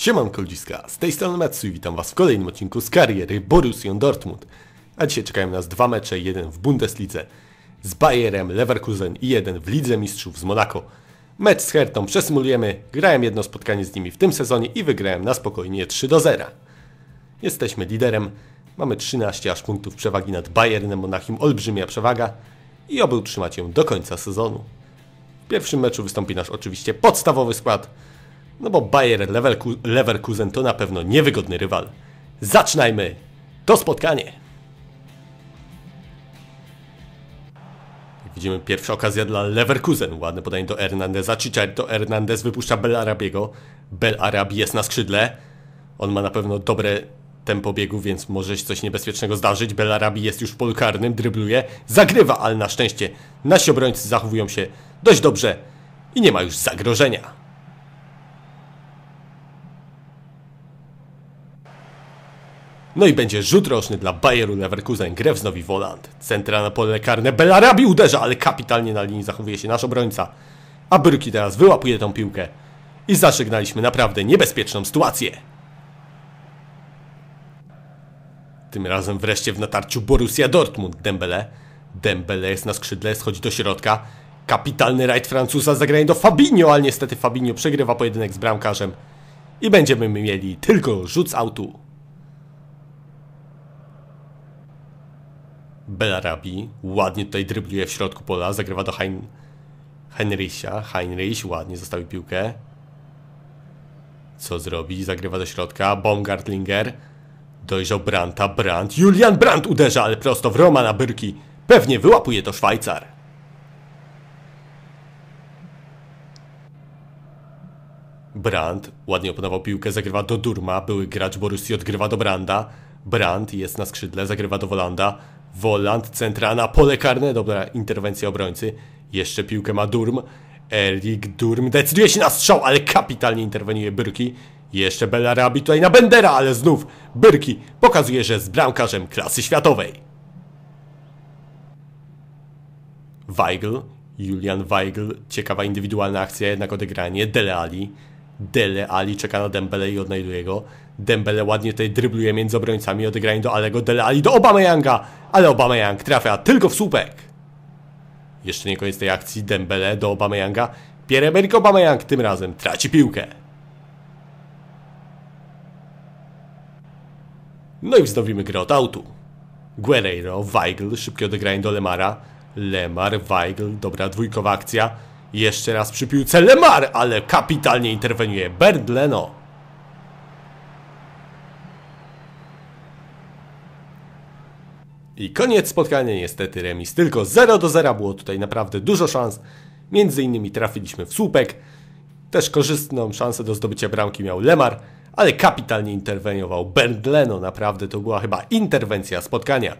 Siemanko ludziska, z tej strony Matsu i witam was w kolejnym odcinku z kariery Borussią Dortmund. A dzisiaj czekają nas dwa mecze, jeden w Bundeslidze z Bayerem Leverkusen i jeden w Lidze Mistrzów z Monako. Mecz z Hertą przesymulujemy, grałem jedno spotkanie z nimi w tym sezonie i wygrałem na spokojnie 3 do 0. Jesteśmy liderem, mamy 13 aż punktów przewagi nad Bayernem Monachium, olbrzymia przewaga i oby utrzymać ją do końca sezonu. W pierwszym meczu wystąpi nasz oczywiście podstawowy skład, no bo Bayer Leverkusen to na pewno niewygodny rywal. Zaczynajmy to spotkanie! Widzimy pierwsza okazja dla Leverkusen. Ładne podanie do Hernandeza. Chicharito Hernandez wypuszcza Belarabiego. Belarabi jest na skrzydle. On ma na pewno dobre tempo biegu, więc może się coś niebezpiecznego zdarzyć. Belarabi jest już w polu karnym, drybluje, zagrywa, ale na szczęście nasi obrońcy zachowują się dość dobrze i nie ma już zagrożenia. No i będzie rzut roczny dla Bayeru Leverkusen, Grewsnowi Woland. Centra na pole karne, Belarabi uderza, ale kapitalnie na linii zachowuje się nasz obrońca. A Byrki teraz wyłapuje tą piłkę. I zażegnaliśmy naprawdę niebezpieczną sytuację. Tym razem wreszcie w natarciu Borussia Dortmund, Dembele. Dembele jest na skrzydle, schodzi do środka. Kapitalny rajd Francuza zagranie do Fabinho, ale niestety Fabinho przegrywa pojedynek z bramkarzem. I będziemy mieli tylko rzut z autu. Belarabi ładnie tutaj drybluje w środku pola, zagrywa do hein Heinricha. Heinrich ładnie zostawił piłkę. Co zrobi? Zagrywa do środka. Baumgartlinger. Dojrzał Branta. Brandt. Julian Brandt uderza, ale prosto w Romana Byrki. Pewnie wyłapuje to Szwajcar. Brandt ładnie opanował piłkę, zagrywa do Durma. Były gracz Borussii odgrywa do Branda. Brandt jest na skrzydle, zagrywa do Wolanda. Woland, centra na pole karne. Dobra interwencja obrońcy. Jeszcze piłkę ma Durm. Erik Durm decyduje się na strzał, ale kapitalnie interweniuje Byrki. Jeszcze Bellarabi tutaj na Bendera, ale znów Byrki pokazuje, że jest bramkarzem klasy światowej. Weigl, Julian Weigl, ciekawa indywidualna akcja, jednak odegranie. Dele Ali. Dele Ali czeka na Dembele i odnajduje go. Dembele ładnie tutaj drybluje między obrońcami, odegranie do Alego Dele Ali, do Obameyanga, ale Obameyang trafia tylko w słupek. Jeszcze nie koniec tej akcji, Dembele do Obameyanga. Pierre-Emerick Obameyang tym razem traci piłkę. No i wznowimy grę od autu. Guerreiro, Weigl, szybkie odegranie do Lemara. Lemar, Weigl, dobra dwójkowa akcja. Jeszcze raz przy piłce Lemar, ale kapitalnie interweniuje Bernd Leno. I koniec spotkania, niestety remis. Tylko 0 do 0 było tutaj naprawdę dużo szans. Między innymi trafiliśmy w słupek. Też korzystną szansę do zdobycia bramki miał Lemar, ale kapitalnie interweniował Bernd Leno. Naprawdę to była chyba interwencja spotkania.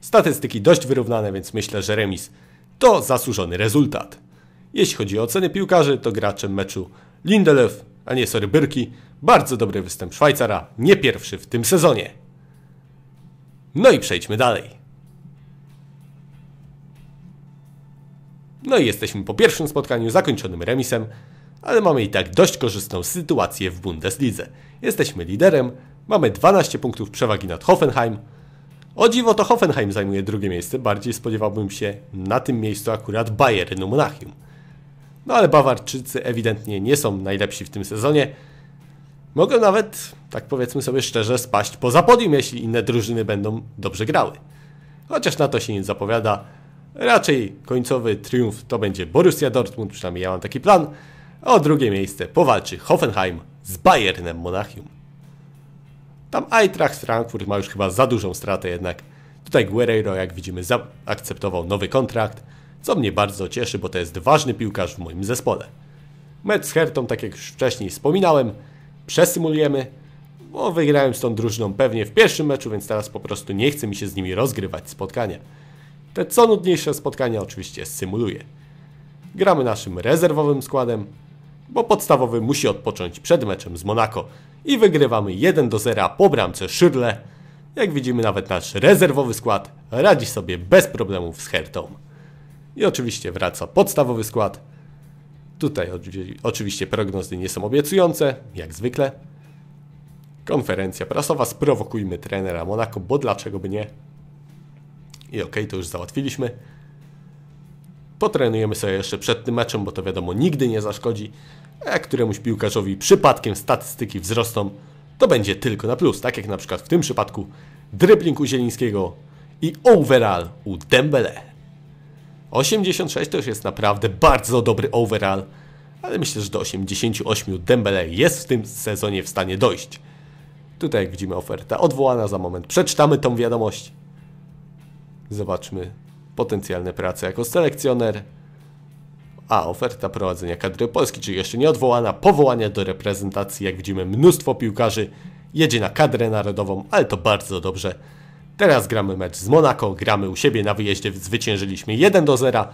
Statystyki dość wyrównane, więc myślę, że remis to zasłużony rezultat. Jeśli chodzi o oceny piłkarzy, to graczem meczu Lindelöf, a nie sorry Byrki. Bardzo dobry występ Szwajcara, nie pierwszy w tym sezonie. No i przejdźmy dalej. No i jesteśmy po pierwszym spotkaniu zakończonym remisem, ale mamy i tak dość korzystną sytuację w Bundeslidze. Jesteśmy liderem, mamy 12 punktów przewagi nad Hoffenheim. O dziwo to Hoffenheim zajmuje drugie miejsce, bardziej spodziewałbym się na tym miejscu akurat Bayernu Monachium. No ale Bawarczycy ewidentnie nie są najlepsi w tym sezonie, Mogą nawet, tak powiedzmy sobie szczerze, spaść poza podium, jeśli inne drużyny będą dobrze grały. Chociaż na to się nie zapowiada. Raczej końcowy triumf to będzie Borussia Dortmund, przynajmniej ja mam taki plan. O drugie miejsce powalczy Hoffenheim z Bayernem Monachium. Tam Eintracht Frankfurt ma już chyba za dużą stratę jednak. Tutaj Guerreiro, jak widzimy, zaakceptował nowy kontrakt, co mnie bardzo cieszy, bo to jest ważny piłkarz w moim zespole. Mecz z Hertą, tak jak już wcześniej wspominałem, przesymulujemy, bo wygrałem z tą drużyną pewnie w pierwszym meczu, więc teraz po prostu nie chce mi się z nimi rozgrywać spotkania. Te co nudniejsze spotkania oczywiście symuluję. Gramy naszym rezerwowym składem, bo podstawowy musi odpocząć przed meczem z Monaco i wygrywamy 1 do 0 po bramce Szyrle. Jak widzimy nawet nasz rezerwowy skład radzi sobie bez problemów z Hertą. I oczywiście wraca podstawowy skład, Tutaj oczywiście prognozy nie są obiecujące, jak zwykle. Konferencja prasowa, sprowokujmy trenera Monaco, bo dlaczego by nie? I okej, okay, to już załatwiliśmy. Potrenujemy sobie jeszcze przed tym meczem, bo to wiadomo nigdy nie zaszkodzi. A jak któremuś piłkarzowi przypadkiem statystyki wzrosną, to będzie tylko na plus. Tak jak na przykład w tym przypadku dribbling u Zielińskiego i overall u Dembele. 86 to już jest naprawdę bardzo dobry overall, ale myślę, że do 88 Dembele jest w tym sezonie w stanie dojść. Tutaj jak widzimy oferta odwołana za moment. Przeczytamy tą wiadomość. Zobaczmy potencjalne prace jako selekcjoner. A, oferta prowadzenia kadry Polski, czyli jeszcze nie odwołana, powołania do reprezentacji, jak widzimy mnóstwo piłkarzy jedzie na kadrę narodową, ale to bardzo dobrze. Teraz gramy mecz z Monaco, gramy u siebie na wyjeździe, zwyciężyliśmy 1 do 0,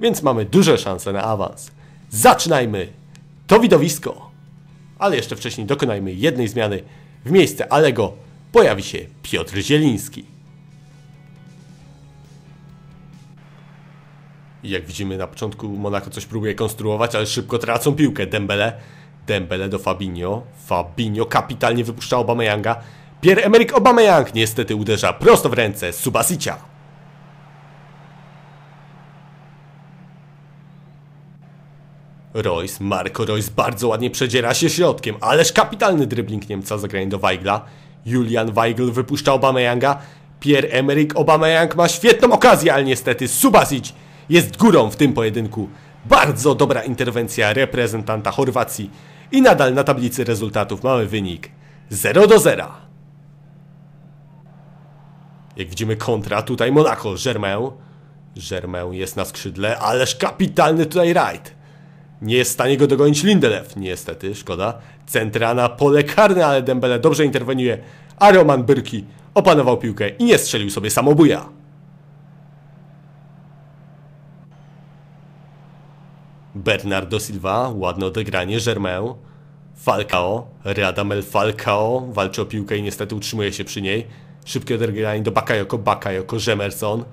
więc mamy duże szanse na awans. Zaczynajmy to widowisko! Ale jeszcze wcześniej dokonajmy jednej zmiany. W miejsce Alego pojawi się Piotr Zieliński. Jak widzimy na początku Monaco coś próbuje konstruować, ale szybko tracą piłkę. Dembele, Dembele do Fabinho. Fabinho kapitalnie wypuszcza Obameyanga. Pierre-Emerick Aubameyang niestety uderza prosto w ręce Subasicia. Royce, Marco Royce bardzo ładnie przedziera się środkiem, ależ kapitalny dribbling Niemca zagranie do Weigla. Julian Weigl wypuszcza Obameyanga. Pierre-Emerick Aubameyang ma świetną okazję, ale niestety Subasic jest górą w tym pojedynku. Bardzo dobra interwencja reprezentanta Chorwacji i nadal na tablicy rezultatów mamy wynik 0 do 0. Jak widzimy kontra tutaj Monaco, Germain. Germain jest na skrzydle, ależ kapitalny tutaj rajd. Nie jest w stanie go dogonić Lindelew, niestety, szkoda. Centra na pole karne, ale Dembele dobrze interweniuje, a Roman Byrki opanował piłkę i nie strzelił sobie samobuja. Bernardo Silva, ładne odegranie, Germain, Falcao, Radamel Falcao, walczy o piłkę i niestety utrzymuje się przy niej. Szybkie odegranie do Bakayoko, Bakayoko, Jemerson.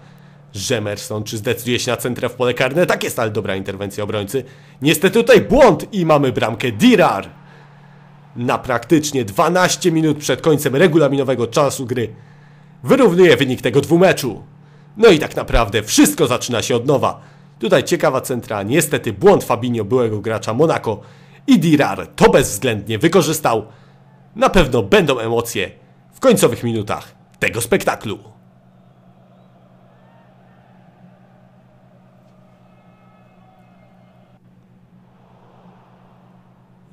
Jemerson, czy zdecyduje się na centrę w pole karne? Tak jest, ale dobra interwencja obrońcy. Niestety tutaj błąd i mamy bramkę Dirar. Na praktycznie 12 minut przed końcem regulaminowego czasu gry. Wyrównuje wynik tego dwumeczu. No i tak naprawdę wszystko zaczyna się od nowa. Tutaj ciekawa centra, niestety błąd Fabinho, byłego gracza Monaco i Dirar to bezwzględnie wykorzystał. Na pewno będą emocje w końcowych minutach tego spektaklu.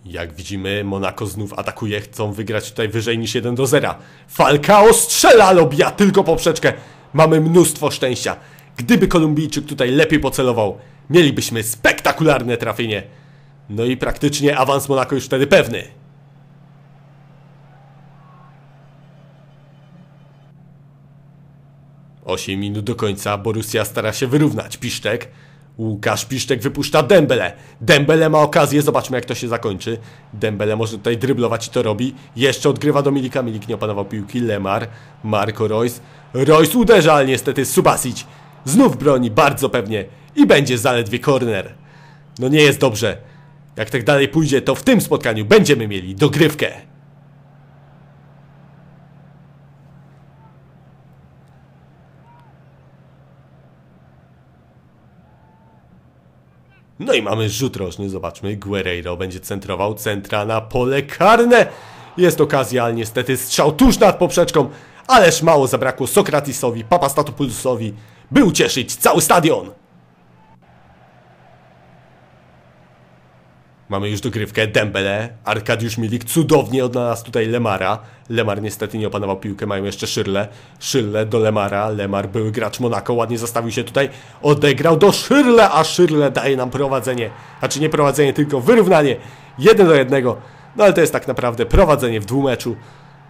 Jak widzimy, Monaco znów atakuje, chcą wygrać tutaj wyżej niż 1 do 0. Falcao strzela, lobia tylko poprzeczkę. Mamy mnóstwo szczęścia. Gdyby Kolumbijczyk tutaj lepiej pocelował, mielibyśmy spektakularne trafienie. No i praktycznie awans Monaco już wtedy pewny. Osiem minut do końca, Borussia stara się wyrównać. Piszczek, Łukasz Piszczek wypuszcza Dembele. Dembele ma okazję, zobaczmy jak to się zakończy. Dembele może tutaj dryblować i to robi. Jeszcze odgrywa do Milika, Milik nie opanował piłki. Lemar, Marco Royce. Royce uderza, ale niestety Subasic Znów broni bardzo pewnie i będzie zaledwie corner. No nie jest dobrze. Jak tak dalej pójdzie, to w tym spotkaniu będziemy mieli dogrywkę. No i mamy rzut rożny, zobaczmy. Guerreiro będzie centrował, centra na pole karne. Jest okazja, ale niestety strzał tuż nad poprzeczką. Ależ mało zabrakło Sokratisowi, Papastatopoulosowi by ucieszyć cały stadion. Mamy już dogrywkę Dembele, Arkadiusz Milik cudownie odnalazł tutaj Lemara. Lemar niestety nie opanował piłkę, mają jeszcze Szyrle. Szyrle do Lemara, Lemar były gracz Monako, ładnie zastawił się tutaj, odegrał do Szyrle, a Szyrle daje nam prowadzenie. Znaczy nie prowadzenie, tylko wyrównanie. Jeden do jednego. No ale to jest tak naprawdę prowadzenie w dwumeczu.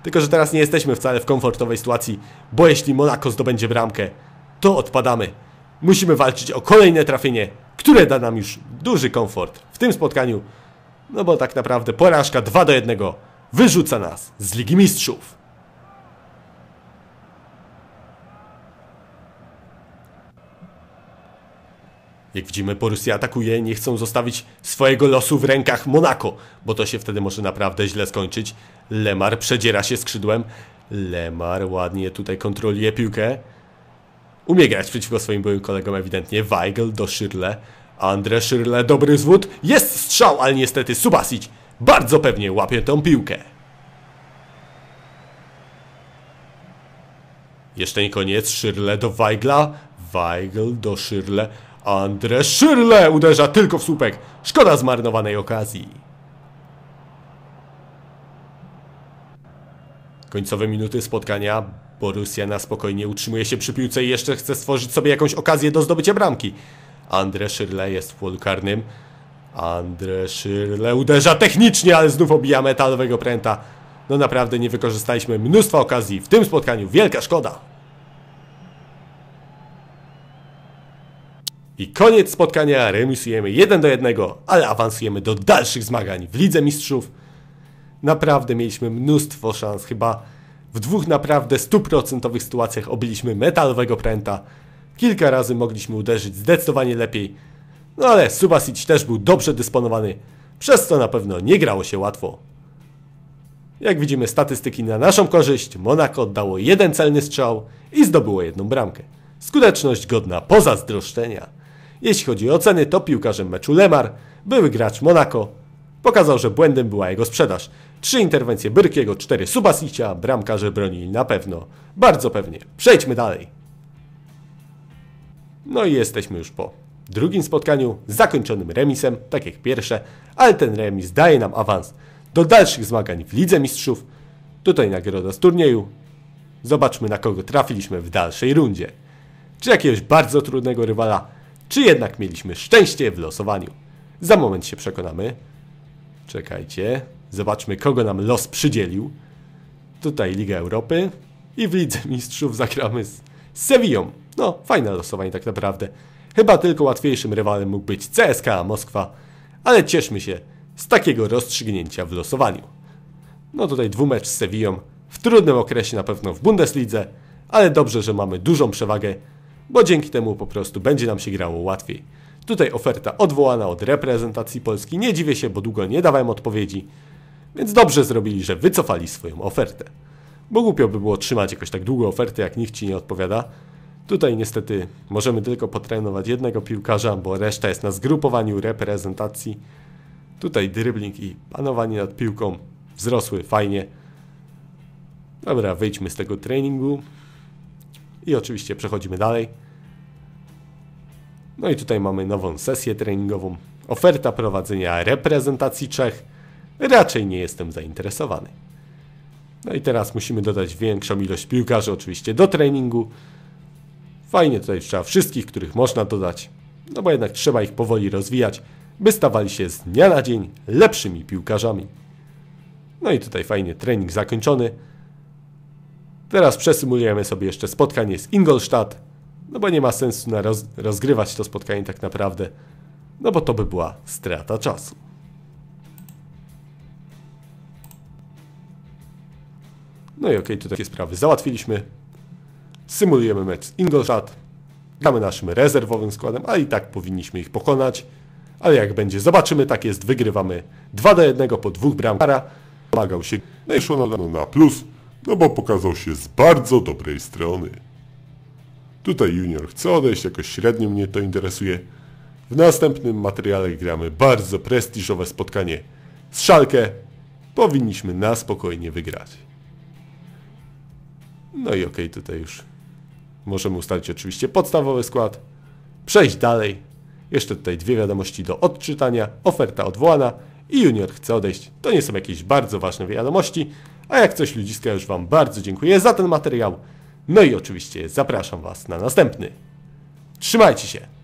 Tylko, że teraz nie jesteśmy wcale w komfortowej sytuacji, bo jeśli Monako zdobędzie bramkę, to odpadamy. Musimy walczyć o kolejne trafienie, które da nam już duży komfort w tym spotkaniu. No bo tak naprawdę porażka 2 do 1 wyrzuca nas z Ligi Mistrzów. Jak widzimy, Borussia atakuje, nie chcą zostawić swojego losu w rękach Monako, bo to się wtedy może naprawdę źle skończyć. Lemar przedziera się skrzydłem. Lemar ładnie tutaj kontroluje piłkę. Umie grać przeciwko swoim byłym kolegom ewidentnie. Weigl do Szyrle. Andre Szyrle, dobry zwód. Jest strzał, ale niestety Subasic bardzo pewnie łapie tą piłkę. Jeszcze nie koniec. Szyrle do Weigla. Weigl do Szyrle. Andre Szyrle uderza tylko w słupek. Szkoda zmarnowanej okazji. Końcowe minuty spotkania. Borussia na spokojnie utrzymuje się przy piłce i jeszcze chce stworzyć sobie jakąś okazję do zdobycia bramki. Andre Szyrle jest w polu karnym. Andre Szyrle uderza technicznie, ale znów obija metalowego pręta. No naprawdę nie wykorzystaliśmy mnóstwa okazji w tym spotkaniu. Wielka szkoda. I koniec spotkania. Remisujemy 1 do 1, ale awansujemy do dalszych zmagań w Lidze Mistrzów. Naprawdę mieliśmy mnóstwo szans. Chyba w dwóch naprawdę stuprocentowych sytuacjach obiliśmy metalowego pręta. Kilka razy mogliśmy uderzyć zdecydowanie lepiej. No ale Subasic też był dobrze dysponowany, przez co na pewno nie grało się łatwo. Jak widzimy statystyki na naszą korzyść, Monaco oddało jeden celny strzał i zdobyło jedną bramkę. Skuteczność godna pozazdroszczenia. Jeśli chodzi o oceny, to piłkarzem meczu Lemar, były gracz Monaco, pokazał, że błędem była jego sprzedaż. Trzy interwencje Byrkiego, cztery Subasicia, bramkarze bronili na pewno. Bardzo pewnie. Przejdźmy dalej. No i jesteśmy już po drugim spotkaniu, zakończonym remisem, tak jak pierwsze, ale ten remis daje nam awans do dalszych zmagań w Lidze Mistrzów. Tutaj nagroda z turnieju. Zobaczmy na kogo trafiliśmy w dalszej rundzie. Czy jakiegoś bardzo trudnego rywala, czy jednak mieliśmy szczęście w losowaniu. Za moment się przekonamy. Czekajcie, zobaczmy kogo nam los przydzielił. Tutaj Liga Europy i w Lidze Mistrzów zagramy z Sevillą. No, fajne losowanie tak naprawdę. Chyba tylko łatwiejszym rywalem mógł być CSKA Moskwa, ale cieszmy się z takiego rozstrzygnięcia w losowaniu. No tutaj dwumecz z Sevillą, w trudnym okresie na pewno w Bundeslidze, ale dobrze, że mamy dużą przewagę, bo dzięki temu po prostu będzie nam się grało łatwiej. Tutaj oferta odwołana od reprezentacji Polski, nie dziwię się, bo długo nie dawałem odpowiedzi, więc dobrze zrobili, że wycofali swoją ofertę. Bo głupio by było trzymać jakoś tak długo ofertę, jak nikt Ci nie odpowiada, Tutaj niestety możemy tylko potrenować jednego piłkarza, bo reszta jest na zgrupowaniu reprezentacji. Tutaj dribbling i panowanie nad piłką wzrosły fajnie. Dobra, wyjdźmy z tego treningu. I oczywiście przechodzimy dalej. No i tutaj mamy nową sesję treningową. Oferta prowadzenia reprezentacji Czech. Raczej nie jestem zainteresowany. No i teraz musimy dodać większą ilość piłkarzy oczywiście do treningu. Fajnie tutaj trzeba wszystkich, których można dodać, no bo jednak trzeba ich powoli rozwijać, by stawali się z dnia na dzień lepszymi piłkarzami. No i tutaj fajnie trening zakończony. Teraz przesymulujemy sobie jeszcze spotkanie z Ingolstadt, no bo nie ma sensu na roz rozgrywać to spotkanie tak naprawdę, no bo to by była strata czasu. No i okej, okay, tutaj takie sprawy załatwiliśmy symulujemy mecz z Ingolstadt, gramy naszym rezerwowym składem, a i tak powinniśmy ich pokonać. Ale jak będzie, zobaczymy, tak jest, wygrywamy 2 do 1 po dwóch bramkach. Pomagał się, no i szło na plus, no bo pokazał się z bardzo dobrej strony. Tutaj Junior chce odejść, jakoś średnio mnie to interesuje. W następnym materiale gramy bardzo prestiżowe spotkanie z Szalkę. Powinniśmy na spokojnie wygrać. No i okej, okay, tutaj już Możemy ustalić oczywiście podstawowy skład, przejść dalej. Jeszcze tutaj dwie wiadomości do odczytania, oferta odwołana i junior chce odejść. To nie są jakieś bardzo ważne wiadomości, a jak coś ludziska już Wam bardzo dziękuję za ten materiał. No i oczywiście zapraszam Was na następny. Trzymajcie się!